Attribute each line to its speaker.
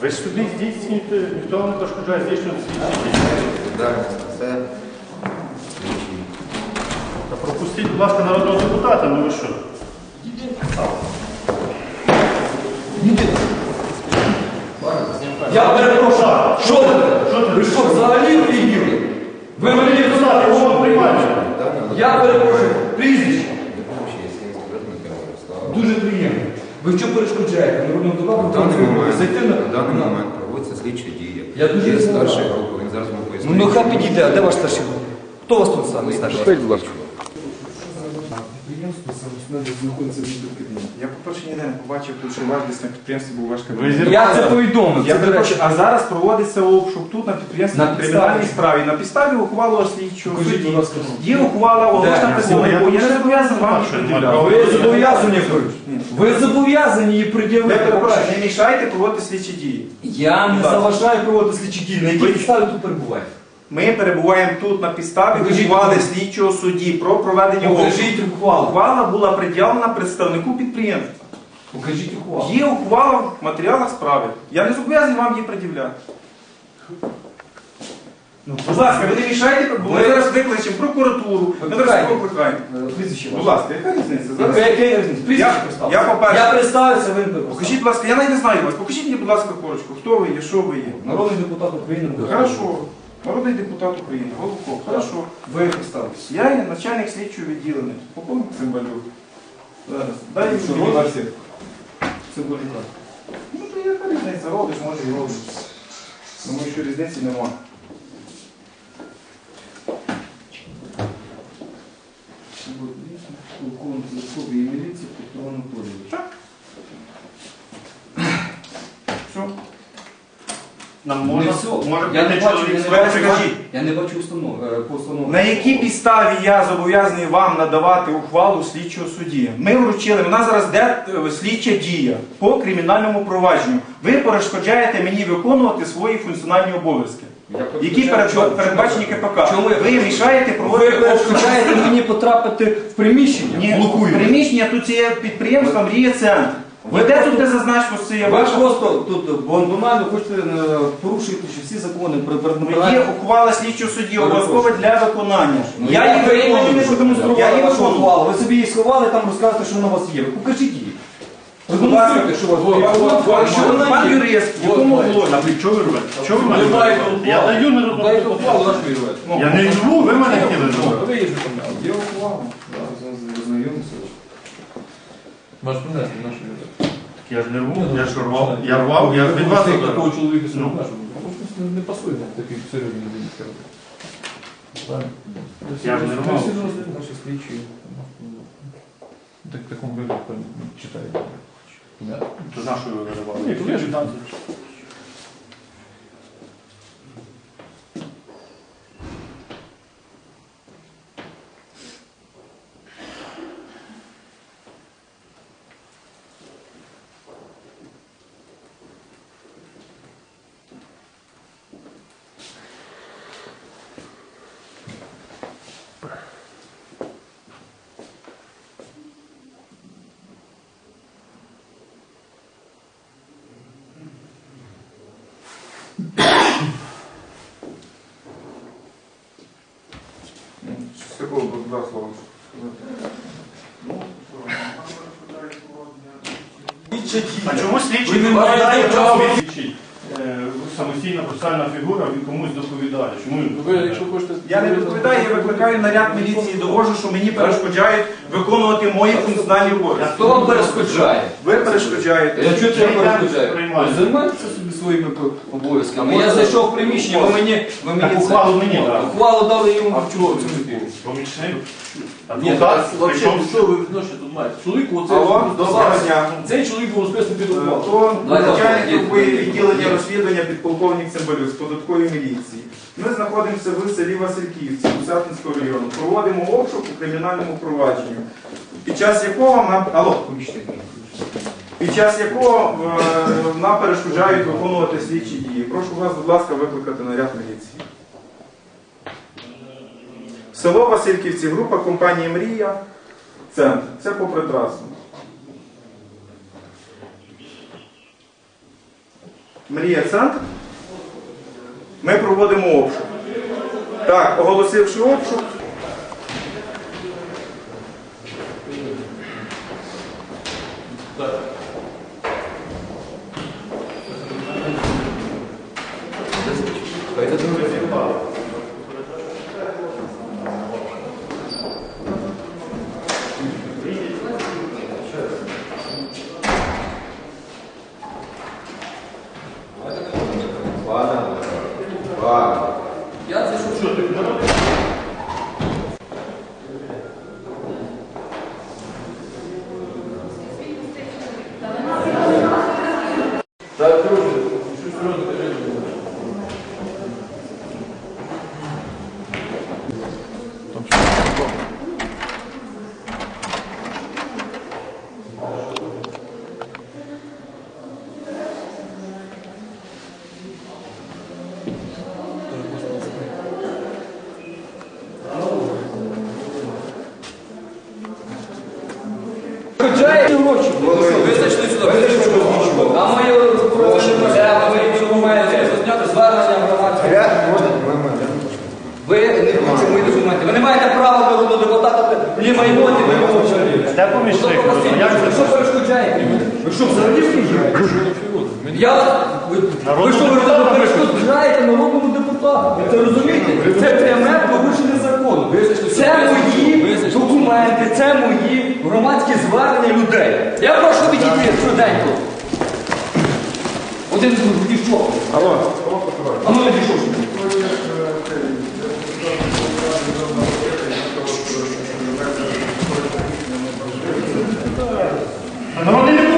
Speaker 1: Ви ж собі здійснюєте, ніхто вам не перешкоджає здійснювати слідчі дії.
Speaker 2: Відповідальність на це. слідчий.
Speaker 1: Та пропустіть, будь ласка, народного депутата, ну ви що?
Speaker 3: Я перепрошую, що ви? Ви що, взагалі приїхали? Ви
Speaker 1: кого
Speaker 3: що
Speaker 1: приймаєте?
Speaker 3: Я перепрошую, прізвище. Дуже приємно. Ви що перешкоджаєте? Народному депутату
Speaker 2: даний момент,
Speaker 3: зайти на...
Speaker 2: даний момент проводиться слідчі дії.
Speaker 3: Я дуже
Speaker 2: Є старший групи, він зараз вам пояснює.
Speaker 3: Ну, хай підійде, а де ваш старший? Хто у вас тут саме старший?
Speaker 4: Знаходиться в мікрокабінеті. Я, по-перше, ніде не побачив, тут, що у вас десь на підприємстві був ваш кабінет.
Speaker 3: Я це повідомив.
Speaker 4: Я
Speaker 3: Це, до речі,
Speaker 4: а зараз проводиться обшук тут на підприємстві
Speaker 3: На
Speaker 4: на кримінальній справі. На підставі ухвали слідчого судді. Є ухвала оголошена
Speaker 1: Де? Я
Speaker 4: не зобов'язаний вам
Speaker 3: ви зобов'язані, ви зобов'язані її
Speaker 4: Ви
Speaker 3: пред'явити.
Speaker 4: не мішайте проводити слідчі дії.
Speaker 3: Я не заважаю проводити слідчі дії. На якій підставі тут перебуваєте?
Speaker 4: Ми перебуваємо тут на підставі ухвали слідчого судді про проведення.
Speaker 3: Покажіть ухвалу.
Speaker 4: Ухвала була пред'явлена представнику підприємства.
Speaker 3: Покажіть ухвалу.
Speaker 4: Є ухвала в матеріалах справи. Я не зобов'язаний вам її пред'являти.
Speaker 3: Ну,
Speaker 4: Будь ласка, ви не мішайте, бо ми зараз викличемо прокуратуру, ми зараз
Speaker 3: Викликайте.
Speaker 4: викликаємо.
Speaker 3: Е, Прізвище
Speaker 4: Будь
Speaker 3: ваше.
Speaker 4: ласка, яка різниця? Зараз-
Speaker 3: Яка яка різниця? Прізвище
Speaker 4: Я- я, по-перше-
Speaker 3: Я представився, ви не.
Speaker 4: Покажіть, будь ласка, я навіть не знаю вас. Покажіть мені, будь ласка, корочку, хто ви є, що ви є.
Speaker 3: Народний депутат України.
Speaker 4: Хорошо. Народний депутат України, Голубков. Хорошо.
Speaker 3: Ви представтеся.
Speaker 4: Я є начальник слідчого відділення. Полковник Цимбалюк. Зараз. Дай мені
Speaker 3: так.
Speaker 4: Ну, то яка різниця? Робиш, може і робиш. Думаю, що різниці нема.
Speaker 3: Полковник Зразкової міліції Петро Анатолійович.
Speaker 1: Нам можна,
Speaker 3: все.
Speaker 1: може
Speaker 3: Я не бачу,
Speaker 1: чоловік
Speaker 3: я не
Speaker 4: Ви
Speaker 3: бачу,
Speaker 4: покажіть.
Speaker 3: я не бачу установ, е, постанови.
Speaker 4: На якій підставі я зобов'язаний вам надавати ухвалу слідчого судді? Ми вручили, вона зараз йде е, слідча дія по кримінальному провадженню. Ви перешкоджаєте мені виконувати свої функціональні обов'язки, які передб- передбачені КПК.
Speaker 3: Чому я
Speaker 4: Ви мішаєте
Speaker 3: Ви
Speaker 4: проводити обшук.
Speaker 3: перешкоджаєте мені потрапити в приміщення?
Speaker 4: Ні,
Speaker 3: Блокуєте.
Speaker 4: приміщення тут є підприємство Мрія Центр.
Speaker 3: Ви
Speaker 4: Ви де тут де зазначено, що це є
Speaker 3: Ви
Speaker 4: ваша?
Speaker 3: просто тут банально хочете е, порушити що всі закони про
Speaker 4: Ну. Є ухвала слідчого судді, обов'язково для виконання.
Speaker 3: Я її
Speaker 4: виконую.
Speaker 3: не
Speaker 4: Я її виконую.
Speaker 3: Ви собі її сховали, там розказуєте, що вона у вас є. Ви Покажіть її. Продемонструйте, що у вас є. Що вона
Speaker 4: Пан юрист, в якому
Speaker 1: ви чого ви робите? Чого ви мене робите? Я даю
Speaker 3: наш вірувати.
Speaker 1: Я не рву, ви мене хотіли зробити.
Speaker 3: Там.
Speaker 4: Є ухвала. Зараз ознайомимося.
Speaker 5: Маш принести нашу людей.
Speaker 1: Так Я ж не рву, я ж рвав. Я рвав, я від вас
Speaker 5: такого чоловіка
Speaker 1: Ну.
Speaker 5: ну. нашого. Не, не пасує нам такий серйозний людині. Правильно?
Speaker 1: Я ж не рвав.
Speaker 5: Наші слідчі. Так в такому вигляді читають. Да.
Speaker 1: То що виривали?
Speaker 5: Ні, то я ж-
Speaker 4: З
Speaker 1: А чому слідчий
Speaker 3: Ви не маєте права.
Speaker 1: слідчий? Е, Самостійна процесуальна фігура, він комусь доповідає. Чому він
Speaker 5: Ви,
Speaker 1: доповідає?
Speaker 5: якщо хочете...
Speaker 4: Я не відповідаю, я викликаю наряд міліції, довожу, що мені перешкоджають виконувати мої функціональні обов'язки.
Speaker 3: Хто вам перешкоджає?
Speaker 4: Ви перешкоджаєте.
Speaker 3: Я я
Speaker 1: Я
Speaker 3: перешкоджаю. Ви Займайтеся собі своїми обов'язками. Я зайшов в приміщення, ви мені, ви мені
Speaker 1: Так ухвалу мені дали.
Speaker 3: Ухвалу дали йому
Speaker 4: А
Speaker 3: в
Speaker 4: чого
Speaker 3: чому?
Speaker 4: це?
Speaker 1: Помічник?
Speaker 5: Ні,
Speaker 1: Адвокат
Speaker 5: вообще, що ви відношення тут маєте? Чоловік, оце...
Speaker 4: Алло, доброго дня.
Speaker 5: Цей чоловік був успішно під ухвалу.
Speaker 4: То
Speaker 3: Давайте,
Speaker 4: начальник
Speaker 3: давайте.
Speaker 4: групи відділення розслідування підполковник Цимбалюк з податкової міліції. Ми знаходимося в селі Васильківці, Гусятинського району. Проводимо обшук у кримінальному провадженню, під час якого нам алло, під час якого е, нам перешкоджають виконувати слідчі дії. Прошу вас, будь ласка, викликати наряд міліції. Село Васильківці, група компанії Мрія. Центр. Це попри трасу. Мрія центр. Ми проводимо обшук. Так, оголосивши обшук.
Speaker 3: Приїжджає гроші. Сюди, ви зайшли сюди. А ми проводимо ми документи, звернення громадського. Ви не хочете мої документи. Ви не маєте права народного депутата ні майно, ні майно.
Speaker 1: Де помічник?
Speaker 3: Ви що перешкоджаєте? Ви що, взагалі приїжджаєте? Я, ви, ви що, ви
Speaker 1: депутату
Speaker 3: перешкоджаєте народному депутату? Ви це розумієте? Це пряме порушення закону. Це мої документи, це мої громадські звернення людей. Я прошу відійти швиденько. Один з них, що?
Speaker 4: Алло. Mas não